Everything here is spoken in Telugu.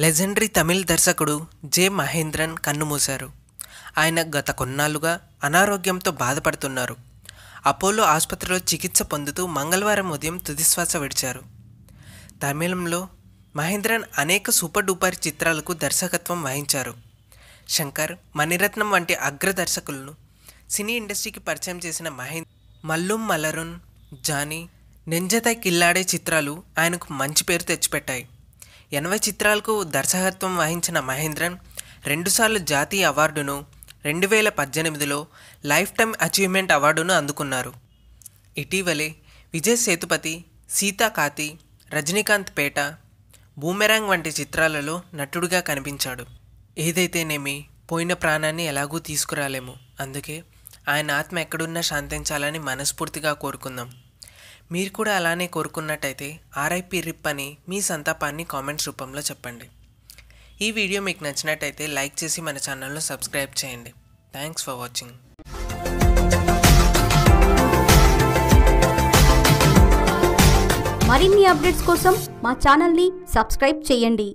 లెజెండరీ తమిళ్ దర్శకుడు జే. మహేంద్రన్ కన్నుమూశారు. ఆయన గత కొన్నాళ్ళుగా అనారోగ్యంతో బాధపడుతున్నారు. అపోలో ఆసుపత్రిలో చికిత్స పొందుతూ మంగళవారం ఉదయం తుదిశ్వాస విడిచారు. తమిళంలో మహేంద్రన్ అనేక సూపర్ డూపర్ చిత్రాలకు దర్శకత్వం వహించారు. శంకర్ మణిరత్నం వంటి అగ్ర దర్శకులను సినీ ఇండస్ట్రీకి పరిచయం చేసిన మహేంద్ర మల్లుం మలరున్ జానీ నెంజతై కిల్లాడే చిత్రాలు ఆయనకు మంచి పేరు తెచ్చిపెట్టాయి. ఎనభై చిత్రాలకు దర్శకత్వం వహించిన మహేంద్రన్ రెండుసార్లు జాతీయ అవార్డును రెండు వేల పద్దెనిమిదిలో లైఫ్ టైమ్ అచీవ్మెంట్ అవార్డును అందుకున్నారు. ఇటీవలే విజయ్ సేతుపతి సీతా కాతి రజనీకాంత్ పేట బూమెరాంగ్ వంటి చిత్రాలలో నటుడుగా కనిపించాడు. ఏదైతేనేమి పోయిన ప్రాణాన్ని ఎలాగూ తీసుకురాలేము. అందుకే ఆయన ఆత్మ ఎక్కడున్నా శాంతించాలని మనస్ఫూర్తిగా కోరుకుందాం. మీరు కూడా అలానే కోరుకున్నట్టయితే ఆర్ఐపి రిప్ అని మీ సంతాపాన్ని కామెంట్స్ రూపంలో చెప్పండి. ఈ వీడియో మీకు నచ్చినట్టయితే లైక్ చేసి మన ఛానల్ను సబ్స్క్రైబ్ చేయండి. థ్యాంక్స్ ఫర్ వాచింగ్ మరిన్ని అప్డేట్స్ కోసం మా ఛానల్ని సబ్స్క్రైబ్ చేయండి.